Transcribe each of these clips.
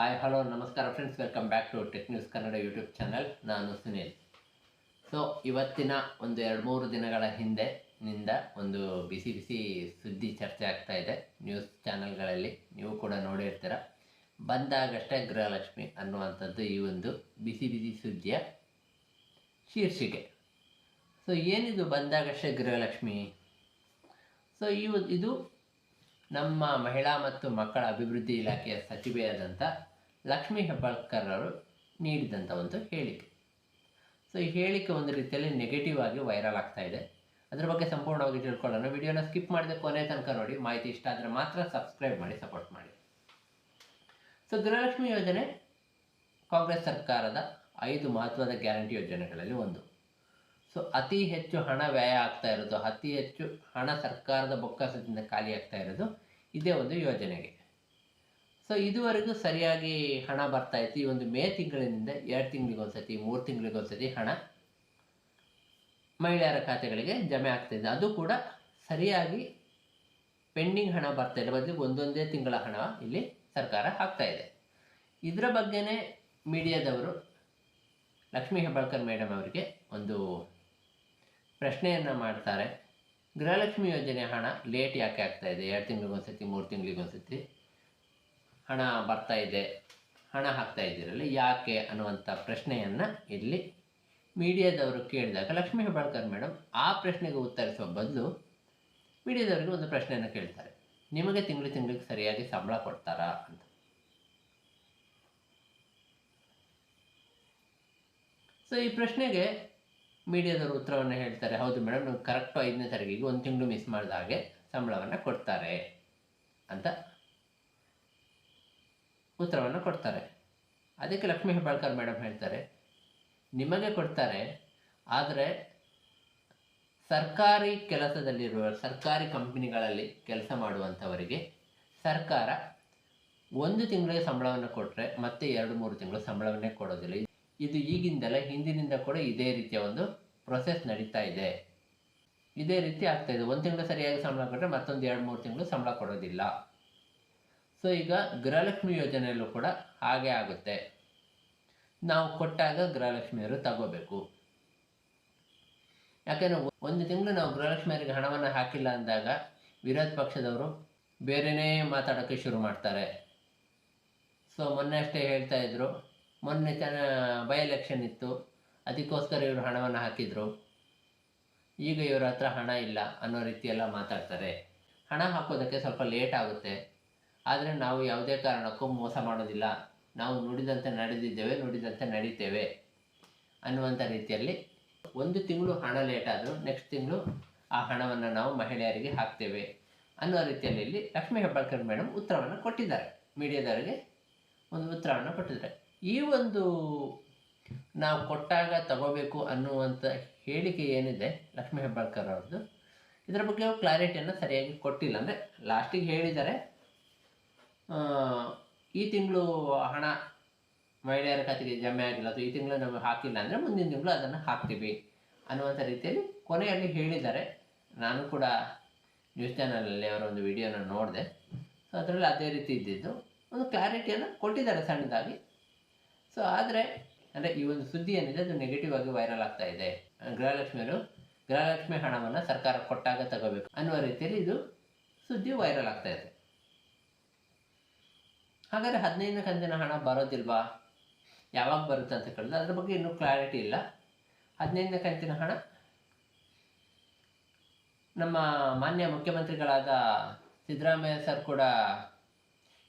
Hi hello ನಮಸ್ಕಾರ friends welcome back to tech news Kannada YouTube channel ನಾನು Sunil. So ಇವತ್ತಿನ ಒಂದು ಎರಡು ಮೂರು ದಿನಗಳ ಹಿಂದೆ ನಿಂದ ಒಂದು ಬಿಸಿ ಬಿಸಿ ಸುದ್ದಿ ಚರ್ಚೆ ಆಗ್ತಾ ಇದೆ ನ್ಯೂಸ್ ಚಾನಲ್ಗಳಲ್ಲಿ ನೀವು ಕೂಡ ನೋಡಿರ್ತೀರ. ಬಂದಾಗಷ್ಟೇ ಗೃಹಲಕ್ಷ್ಮಿ ಅನ್ನುವಂಥದ್ದು ಈ ಒಂದು ಬಿಸಿ ಬಿಸಿ ಸುದ್ದಿಯ ಶೀರ್ಷಿಕೆ. ಸೊ ಏನಿದು ಬಂದಾಗಷ್ಟೇ ಗೃಹಲಕ್ಷ್ಮಿ? ಸೊ ಇವು ಇದು ನಮ್ಮ ಮಹಿಳಾ ಮತ್ತು ಮಕ್ಕಳ ಅಭಿವೃದ್ಧಿ ಇಲಾಖೆಯ ಸಚಿವೆಯಾದಂಥ ಲಕ್ಷ್ಮೀ ಹೆಬ್ಬಾಳ್ಕರ್ರವರು ನೀಡಿದಂಥ ಒಂದು ಹೇಳಿಕೆ. ಸೊ ಈ ಹೇಳಿಕೆ ಒಂದು ರೀತಿಯಲ್ಲಿ ನೆಗೆಟಿವ್ ಆಗಿ ವೈರಲ್ ಆಗ್ತಾ ಇದೆ. ಅದ್ರ ಬಗ್ಗೆ ಸಂಪೂರ್ಣವಾಗಿ ತಿಳ್ಕೊಳ್ಳೋಣ. ವಿಡಿಯೋನ ಸ್ಕಿಪ್ ಮಾಡಿದ ಕೊನೆ ತನಕ ನೋಡಿ. ಮಾಹಿತಿ ಇಷ್ಟ ಆದರೆ ಮಾತ್ರ ಸಬ್ಸ್ಕ್ರೈಬ್ ಮಾಡಿ ಸಪೋರ್ಟ್ ಮಾಡಿ. ಸೊ ಗೃಹಲಕ್ಷ್ಮಿ ಯೋಜನೆ ಕಾಂಗ್ರೆಸ್ ಸರ್ಕಾರದ ಐದು ಮಹತ್ವದ ಗ್ಯಾರಂಟಿ ಯೋಜನೆಗಳಲ್ಲಿ ಒಂದು. ಸೊ ಅತಿ ಹೆಚ್ಚು ಹಣ ವ್ಯಯ ಆಗ್ತಾ ಇರೋದು, ಅತಿ ಹೆಚ್ಚು ಹಣ ಸರ್ಕಾರದ ಬೊಕ್ಕಸದಿಂದ ಖಾಲಿ ಆಗ್ತಾ ಇರೋದು ಇದೇ ಒಂದು ಯೋಜನೆಗೆ. ಸೊ ಇದುವರೆಗೂ ಸರಿಯಾಗಿ ಹಣ ಬರ್ತಾ ಇತ್ತು. ಈ ಒಂದು ಮೇ ತಿಂಗಳಿನಿಂದ ಎರಡು ತಿಂಗಳಿಗೊಂದ್ಸತಿ ಮೂರು ತಿಂಗಳಿಗೊಂದ್ಸತಿ ಹಣ ಮಹಿಳೆಯರ ಖಾತೆಗಳಿಗೆ ಜಮೆ ಆಗ್ತಾಯಿದೆ ಅದು ಕೂಡ ಸರಿಯಾಗಿ ಪೆಂಡಿಂಗ್ ಹಣ ಬರ್ತಾ ಇಲ್ಲ. ಬದಲಿಗೆ ಒಂದೊಂದೇ ತಿಂಗಳ ಹಣ ಇಲ್ಲಿ ಸರ್ಕಾರ ಹಾಕ್ತಾ ಇದೆ. ಇದರ ಬಗ್ಗೆನೇ ಮೀಡಿಯಾದವರು ಲಕ್ಷ್ಮೀ ಹೆಬ್ಬಾಳ್ಕರ್ ಮೇಡಮ್ ಅವರಿಗೆ ಒಂದು ಪ್ರಶ್ನೆಯನ್ನು ಮಾಡ್ತಾರೆ. ಗೃಹಲಕ್ಷ್ಮಿ ಯೋಜನೆ ಹಣ ಲೇಟ್ ಯಾಕೆ ಆಗ್ತಾ ಇದೆ? ಎರಡು ತಿಂಗಳಿಗೊಂದ್ಸತಿ ಮೂರು ತಿಂಗಳಿಗೊಂದ್ಸತಿ ಹಣ ಬರ್ತಾ ಇದೆ, ಹಣ ಹಾಕ್ತಾ ಇದ್ದೀರಲ್ಲ, ಯಾಕೆ ಅನ್ನುವಂಥ ಪ್ರಶ್ನೆಯನ್ನು ಇಲ್ಲಿ ಮೀಡಿಯಾದವರು ಕೇಳಿದಾಗ ಲಕ್ಷ್ಮೀ ಹೆಬ್ಬಾಳ್ಕರ್ ಮೇಡಮ್ ಆ ಪ್ರಶ್ನೆಗೆ ಉತ್ತರಿಸುವ ಬದಲು ಮೀಡಿಯಾದವರಿಗೆ ಒಂದು ಪ್ರಶ್ನೆಯನ್ನು ಕೇಳ್ತಾರೆ. ನಿಮಗೆ ತಿಂಗಳು ತಿಂಗಳಿಗೆ ಸರಿಯಾಗಿ ಸಂಬಳ ಕೊಡ್ತಾರಾ ಅಂತ. ಸೊ ಈ ಪ್ರಶ್ನೆಗೆ ಮೀಡಿಯಾದವರು ಉತ್ತರವನ್ನು ಹೇಳ್ತಾರೆ, ಹೌದು ಮೇಡಮ್ ಕರೆಕ್ಟು ಐದನೇ ತಾರೀಕಿಗೆ ಒಂದು ತಿಂಗಳು ಮಿಸ್ ಮಾಡಿದ ಹಾಗೆ ಸಂಬಳವನ್ನು ಕೊಡ್ತಾರೆ ಅಂತ ಉತ್ತರವನ್ನು ಕೊಡ್ತಾರೆ. ಅದಕ್ಕೆ ಲಕ್ಷ್ಮೀ ಹೆಬ್ಬಾಳ್ಕರ್ ಮೇಡಮ್ ಹೇಳ್ತಾರೆ, ನಿಮಗೆ ಕೊಡ್ತಾರೆ, ಆದರೆ ಸರ್ಕಾರಿ ಕೆಲಸದಲ್ಲಿರುವ, ಸರ್ಕಾರಿ ಕಂಪನಿಗಳಲ್ಲಿ ಕೆಲಸ ಮಾಡುವಂಥವರಿಗೆ ಸರ್ಕಾರ ಒಂದು ತಿಂಗಳಿಗೆ ಸಂಬಳವನ್ನು ಕೊಟ್ಟರೆ ಮತ್ತೆ ಎರಡು ಮೂರು ತಿಂಗಳು ಸಂಬಳವನ್ನೇ ಕೊಡೋದಿಲ್ಲ. ಇದು ಈಗಿಂದಲೇ ಹಿಂದಿನಿಂದ ಕೂಡ ಇದೇ ರೀತಿಯ ಒಂದು ಪ್ರೊಸೆಸ್ ನಡೀತಾ ಇದೆ. ಇದೇ ರೀತಿ ಆಗ್ತಾ ಇದೆ. ಒಂದು ತಿಂಗಳು ಸರಿಯಾಗಿ ಸಂಬಳ ಕೊಟ್ಟರೆ ಮತ್ತೊಂದು ಎರಡು ಮೂರು ತಿಂಗಳು ಸಂಬಳ ಕೊಡೋದಿಲ್ಲ. ಸೊ ಈಗ ಗೃಹಲಕ್ಷ್ಮಿ ಯೋಜನೆಯಲ್ಲೂ ಕೂಡ ಹಾಗೆ ಆಗುತ್ತೆ. ನಾವು ಕೊಟ್ಟಾಗ ಗೃಹಲಕ್ಷ್ಮಿಯರು ತಗೋಬೇಕು. ಯಾಕೆಂದರೆ ಒಂದು ತಿಂಗಳು ನಾವು ಗೃಹಲಕ್ಷ್ಮಿಯರಿಗೆ ಹಣವನ್ನು ಹಾಕಿಲ್ಲ ಅಂದಾಗ ವಿರೋಧ ಪಕ್ಷದವರು ಬೇರೆಯೇ ಮಾತಾಡೋಕ್ಕೆ ಶುರು ಮಾಡ್ತಾರೆ. ಸೊ ಮೊನ್ನೆ ಅಷ್ಟೇ ಹೇಳ್ತಾ ಇದ್ರು, ಮೊನ್ನೆ ಚೆನ್ನ ಬೈ ಎಲೆಕ್ಷನ್ ಇತ್ತು, ಅದಕ್ಕೋಸ್ಕರ ಇವರು ಹಣವನ್ನು ಹಾಕಿದರು. ಈಗ ಇವರ ಹತ್ರ ಹಣ ಇಲ್ಲ ಅನ್ನೋ ರೀತಿಯೆಲ್ಲ ಮಾತಾಡ್ತಾರೆ. ಹಣ ಹಾಕೋದಕ್ಕೆ ಸ್ವಲ್ಪ ಲೇಟ್ ಆಗುತ್ತೆ. ಆದರೆ ನಾವು ಯಾವುದೇ ಕಾರಣಕ್ಕೂ ಮೋಸ ಮಾಡೋದಿಲ್ಲ. ನಾವು ನುಡಿದಂತೆ ನಡೆದಿದ್ದೇವೆ, ನುಡಿದಂತೆ ನಡೀತೇವೆ ಅನ್ನುವಂಥ ರೀತಿಯಲ್ಲಿ ಒಂದು ತಿಂಗಳು ಹಣ ಲೇಟಾದರೂ ನೆಕ್ಸ್ಟ್ ತಿಂಗಳು ಆ ಹಣವನ್ನು ನಾವು ಮಹಿಳೆಯರಿಗೆ ಹಾಕ್ತೇವೆ ಅನ್ನೋ ರೀತಿಯಲ್ಲಿ ಇಲ್ಲಿ ಲಕ್ಷ್ಮೀ ಹೆಬ್ಬಾಳ್ಕರ್ ಮೇಡಮ್ ಉತ್ತರವನ್ನು ಕೊಟ್ಟಿದ್ದಾರೆ. ಮೀಡಿಯಾದವರಿಗೆ ಒಂದು ಉತ್ತರವನ್ನು ಕೊಟ್ಟಿದ್ದಾರೆ. ಈ ಒಂದು ನಾವು ಕೊಟ್ಟಾಗ ತಗೋಬೇಕು ಅನ್ನುವಂಥ ಹೇಳಿಕೆ ಏನಿದೆ ಲಕ್ಷ್ಮೀ ಹೆಬ್ಬಾಳ್ಕರ್ ಅವ್ರದ್ದು, ಇದರ ಬಗ್ಗೆ ಕ್ಲಾರಿಟಿಯನ್ನು ಸರಿಯಾಗಿ ಕೊಟ್ಟಿಲ್ಲ. ಅಂದರೆ ಲಾಸ್ಟಿಗೆ ಹೇಳಿದ್ದಾರೆ ಈ ತಿಂಗಳು ಹಣ ಮಹಿಳೆಯರ ಖಾತೆಗೆ ಜಮೆ ಆಗಿಲ್ಲ ಅಥವಾ ಈ ತಿಂಗಳು ನಾವು ಹಾಕಿಲ್ಲ ಅಂದರೆ ಮುಂದಿನ ತಿಂಗಳು ಅದನ್ನು ಹಾಕ್ತೀವಿ ಅನ್ನುವಂಥ ರೀತಿಯಲ್ಲಿ ಕೊನೆಯಲ್ಲಿ ಹೇಳಿದ್ದಾರೆ. ನಾನು ಕೂಡ ನ್ಯೂಸ್ ಚಾನಲಲ್ಲಿ ಅವರ ಒಂದು ವಿಡಿಯೋನ ನೋಡಿದೆ. ಸೊ ಅದರಲ್ಲಿ ಅದೇ ರೀತಿ ಇದ್ದಿದ್ದು. ಒಂದು ಕ್ಲಾರಿಟಿಯನ್ನು ಕೊಟ್ಟಿದ್ದಾರೆ ಸಣ್ಣದಾಗಿ. ಸೊ ಆದರೆ, ಅಂದರೆ ಈ ಒಂದು ಸುದ್ದಿ ಏನಿದೆ, ಅದು ನೆಗೆಟಿವ್ ಆಗಿ ವೈರಲ್ ಆಗ್ತಾ ಇದೆ. ಗೃಹಲಕ್ಷ್ಮಿಯರು ಗೃಹಲಕ್ಷ್ಮಿ ಹಣವನ್ನು ಸರ್ಕಾರ ಕೊಟ್ಟಾಗ ತಗೋಬೇಕು ಅನ್ನುವ ರೀತಿಯಲ್ಲಿ ಇದು ಸುದ್ದಿ ವೈರಲ್ ಆಗ್ತಾ ಇದೆ. ಹಾಗಾದರೆ ಹದಿನೈದನೇ ಕಂತಿನ ಹಣ ಬರೋದಿಲ್ವಾ? ಯಾವಾಗ ಬರುತ್ತೆ ಅಂತ ಕೇಳಿದ್ರೆ ಅದ್ರ ಬಗ್ಗೆ ಇನ್ನೂ ಕ್ಲಾರಿಟಿ ಇಲ್ಲ. ಹದಿನೈದನೇ ಕಂತಿನ ಹಣ ನಮ್ಮ ಮಾನ್ಯ ಮುಖ್ಯಮಂತ್ರಿಗಳಾದ ಸಿದ್ದರಾಮಯ್ಯ ಸರ್ ಕೂಡ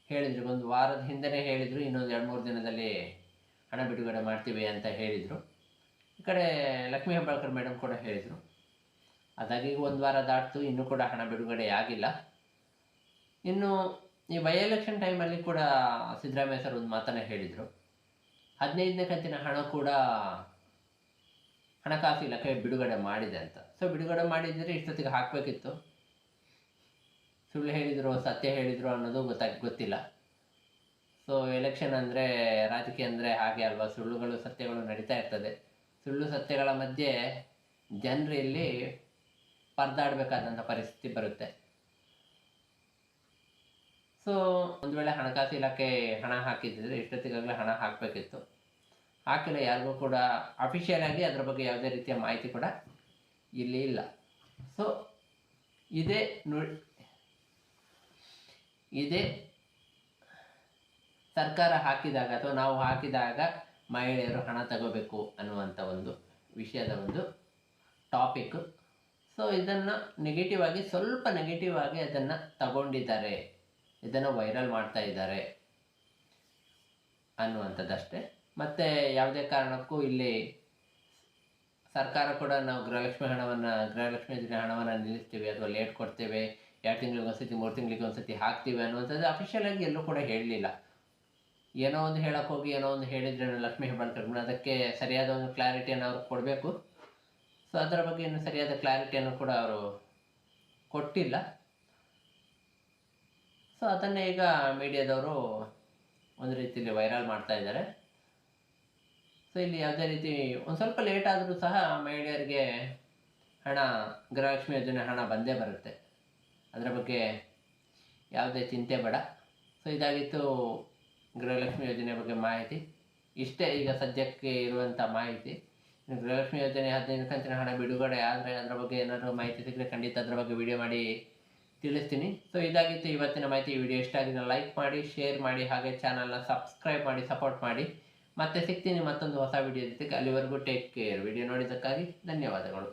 ಹೇಳಿದರು. ಒಂದು ವಾರದ ಹಿಂದೆನೇ ಹೇಳಿದರು, ಇನ್ನೊಂದು ಎರಡು ಮೂರು ದಿನದಲ್ಲಿ ಹಣ ಬಿಡುಗಡೆ ಮಾಡ್ತೀವಿ ಅಂತ ಹೇಳಿದರು. ಈ ಕಡೆ ಲಕ್ಷ್ಮೀ ಹೆಬ್ಬಾಳ್ಕರ್ ಮೇಡಮ್ ಕೂಡ ಹೇಳಿದರು. ಅದಾಗಿ ಒಂದು ವಾರ ದಾಟ್ತು, ಇನ್ನೂ ಕೂಡ ಹಣ ಬಿಡುಗಡೆ ಆಗಿಲ್ಲ. ಇನ್ನು ಈ ಬೈ ಎಲೆಕ್ಷನ್ ಟೈಮಲ್ಲಿ ಕೂಡ ಸಿದ್ದರಾಮಯ್ಯ ಸರ್ ಒಂದು ಮಾತನ್ನು ಹೇಳಿದರು. ಹದಿನೈದನೇ ಕಂತಿನ ಹಣ ಕೂಡ ಹಣಕಾಸು ಇಲಾಖೆ ಬಿಡುಗಡೆ ಮಾಡಿದೆ ಅಂತ. ಸೊ ಬಿಡುಗಡೆ ಮಾಡಿದರೆ ಇಷ್ಟೊತ್ತಿಗೆ ಹಾಕಬೇಕಿತ್ತು. ಸುಳ್ಳು ಹೇಳಿದರು, ಸತ್ಯ ಹೇಳಿದರು ಅನ್ನೋದು ಗೊತ್ತಾಗಿ ಗೊತ್ತಿಲ್ಲ. ಸೊ ಎಲೆಕ್ಷನ್ ಅಂದರೆ ರಾಜಕೀಯ ಅಂದರೆ ಹಾಗೆ ಅಲ್ವಾ? ಸುಳ್ಳುಗಳು, ಸತ್ಯಗಳು ನಡೀತಾ ಇರ್ತದೆ. ಸುಳ್ಳು, ಸತ್ಯಗಳ ಮಧ್ಯೆ ಜನರಲ್ಲಿ ಪರದಾಡಬೇಕಾದಂಥ ಪರಿಸ್ಥಿತಿ ಬರುತ್ತೆ. ಸೊ ಒಂದು ವೇಳೆ ಹಣಕಾಸು ಇಲಾಖೆ ಹಣ ಹಾಕಿದ್ದರೆ ಇಷ್ಟೊತ್ತಿಗಾಗಲೇ ಹಣ ಹಾಕಬೇಕಿತ್ತು. ಹಾಕಿಲ್ಲ, ಯಾರಿಗೂ ಕೂಡ ಅಫಿಷಿಯಲ್ ಆಗಿ ಅದರ ಬಗ್ಗೆ ಯಾವುದೇ ರೀತಿಯ ಮಾಹಿತಿ ಕೂಡ ಇಲ್ಲಿ ಇಲ್ಲ. ಸೊ ಇದೇ ನು, ಇದೇ ಸರ್ಕಾರ ಹಾಕಿದಾಗ ಅಥವಾ ನಾವು ಹಾಕಿದಾಗ ಮಹಿಳೆಯರು ಹಣ ತಗೋಬೇಕು ಅನ್ನುವಂಥ ಒಂದು ವಿಷಯದ ಒಂದು ಟಾಪಿಕ್ ಸೊ ಇದನ್ನು ನೆಗೆಟಿವ್ ಆಗಿ, ಸ್ವಲ್ಪ ನೆಗೆಟಿವ್ ಆಗಿ ಅದನ್ನು ತಗೊಂಡಿದ್ದಾರೆ. ಇದನ್ನು ವೈರಲ್ ಮಾಡ್ತಾ ಇದ್ದಾರೆ ಅನ್ನುವಂಥದ್ದಷ್ಟೇ. ಮತ್ತು ಯಾವುದೇ ಕಾರಣಕ್ಕೂ ಇಲ್ಲಿ ಸರ್ಕಾರ ಕೂಡ ನಾವು ಗೃಹಲಕ್ಷ್ಮಿ ಹಣವನ್ನು, ಗೃಹಲಕ್ಷ್ಮಿ ಯೋಜನೆ ಹಣವನ್ನು ನಿಲ್ಲಿಸ್ತೀವಿ, ಅಥವಾ ಲೇಟ್ ಕೊಡ್ತೇವೆ, ಎರಡು ತಿಂಗಳಿಗೆ ಒಂದ್ಸತಿ, ಮೂರು ತಿಂಗಳಿಗೆ ಒಂದ್ಸತಿ ಹಾಕ್ತೀವಿ ಅನ್ನುವಂಥದ್ದು ಅಫಿಷಿಯಲ್ ಆಗಿ ಎಲ್ಲೂ ಕೂಡ ಹೇಳಲಿಲ್ಲ. ಏನೋ ಒಂದು ಹೇಳಕ್ಕೆ ಹೋಗಿ, ಏನೋ ಒಂದು ಹೇಳಿದ್ರೆ ಲಕ್ಷ್ಮೀ ಹೆಬ್ಬಾಳ್ಕರ್ ಅದಕ್ಕೆ ಸರಿಯಾದ ಒಂದು ಕ್ಲಾರಿಟಿಯನ್ನು ಅವ್ರು ಕೊಡಬೇಕು. ಸೊ ಅದರ ಬಗ್ಗೆ ಇನ್ನು ಸರಿಯಾದ ಕ್ಲಾರಿಟಿಯನ್ನು ಕೂಡ ಅವರು ಕೊಟ್ಟಿಲ್ಲ. ಸೊ ಅದನ್ನೇ ಈಗ ಮೀಡಿಯಾದವರು ಒಂದು ರೀತಿಯಲ್ಲಿ ವೈರಲ್ ಮಾಡ್ತಾ ಇದ್ದಾರೆ. ಸೊ ಇಲ್ಲಿ ಯಾವುದೇ ರೀತಿ ಒಂದು ಸ್ವಲ್ಪ ಲೇಟ್ ಆದರೂ ಸಹ ಮಹಿಳೆಯರಿಗೆ ಹಣ, ಗೃಹಲಕ್ಷ್ಮಿ ಯೋಜನೆ ಹಣ ಬಂದೇ ಬರುತ್ತೆ. ಅದರ ಬಗ್ಗೆ ಯಾವುದೇ ಚಿಂತೆ ಬೇಡ. ಸೊ ಇದಾಗಿತ್ತು ಗೃಹಲಕ್ಷ್ಮಿ ಯೋಜನೆ ಬಗ್ಗೆ ಮಾಹಿತಿ. ಇಷ್ಟೇ ಈಗ ಸದ್ಯಕ್ಕೆ ಇರುವಂಥ ಮಾಹಿತಿ. ಗೃಹಲಕ್ಷ್ಮಿ ಯೋಜನೆ ಹದಿನೈದು ಕಂತಿನ ಹಣ ಬಿಡುಗಡೆ ಆದರೆ ಅದರ ಬಗ್ಗೆ ಏನಾದರೂ ಮಾಹಿತಿ ಸಿಕ್ಕರೆ ಖಂಡಿತ ಅದರ ಬಗ್ಗೆ ವಿಡಿಯೋ ಮಾಡಿ ತಿಳಿಸ್ತೀನಿ. ಸೊ ಇದಾಗಿತ್ತು ಇವತ್ತಿನ ಮಾಹಿತಿ. ವಿಡಿಯೋ ಇಷ್ಟ ಆಗಿದ್ರೆ ಲೈಕ್ ಮಾಡಿ ಶೇರ್ ಮಾಡಿ, ಹಾಗೆ ಚಾನಲ್ನ ಸಬ್ಸ್ಕ್ರೈಬ್ ಮಾಡಿ ಸಪೋರ್ಟ್ ಮಾಡಿ. ಮತ್ತೆ ಸಿಗ್ತೀನಿ ಮತ್ತೊಂದು ಹೊಸ ವಿಡಿಯೋ ಜೊತೆಗೆ. ಅಲ್ಲಿವರೆಗೂ ಟೇಕ್ ಕೇರ್ ವಿಡಿಯೋ ನೋಡಿದ್ದಕ್ಕಾಗಿ ಧನ್ಯವಾದಗಳು.